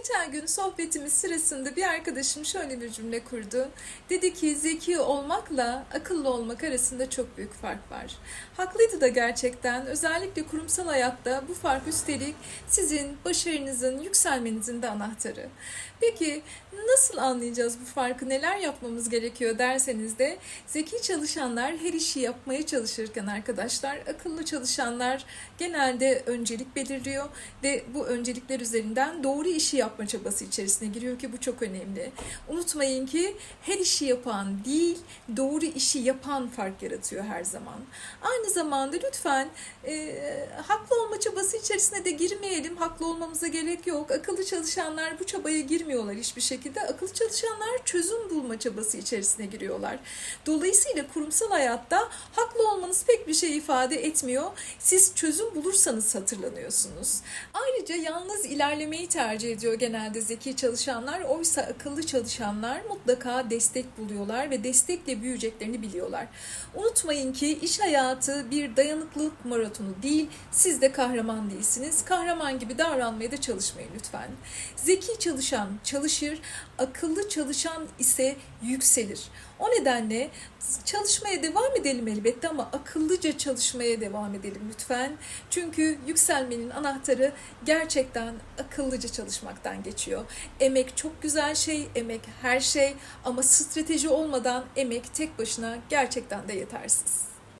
Geçen gün sohbetimiz sırasında bir arkadaşım şöyle bir cümle kurdu. Dedi ki zeki olmakla akıllı olmak arasında çok büyük fark var. Haklıydı da gerçekten. Özellikle kurumsal hayatta bu fark üstelik sizin başarınızın, yükselmenizin de anahtarı. Peki nasıl anlayacağız bu farkı? Neler yapmamız gerekiyor derseniz de zeki çalışanlar her işi yapmaya çalışırken arkadaşlar akıllı çalışanlar genelde öncelik belirliyor ve bu öncelikler üzerinden doğru işi yapma çabası içerisine giriyor ki bu çok önemli. Unutmayın ki her işi yapan değil, doğru işi yapan fark yaratıyor her zaman. Aynı zamanda lütfen e, haklı olma çabası içerisine de girmeyelim. Haklı olmamıza gerek yok. Akıllı çalışanlar bu çabaya girmiyorlar hiçbir şekilde. Akıllı çalışanlar çözüm bulma çabası içerisine giriyorlar. Dolayısıyla kurumsal hayatta haklı olmanız pek bir şey ifade etmiyor. Siz çözüm bulursanız hatırlanıyorsunuz. Ayrıca yalnız ilerlemeyi tercih ediyor genelde zeki çalışanlar. Oysa akıllı çalışanlar mutlaka destek buluyorlar ve destekle büyüyeceklerini biliyorlar. Unutmayın ki iş hayatı bir dayanıklılık maratonu değil. Siz de kahraman değilsiniz. Kahraman gibi davranmaya da çalışmayın lütfen. Zeki çalışan çalışır, akıllı çalışan ise yükselir. O nedenle çalışmaya devam edelim elbette ama akıllıca çalışmaya devam edelim lütfen. Çünkü yükselmenin anahtarı gerçekten akıllıca çalışmaktan geçiyor. Emek çok güzel şey, emek her şey ama strateji olmadan emek tek başına gerçekten de yetersiz.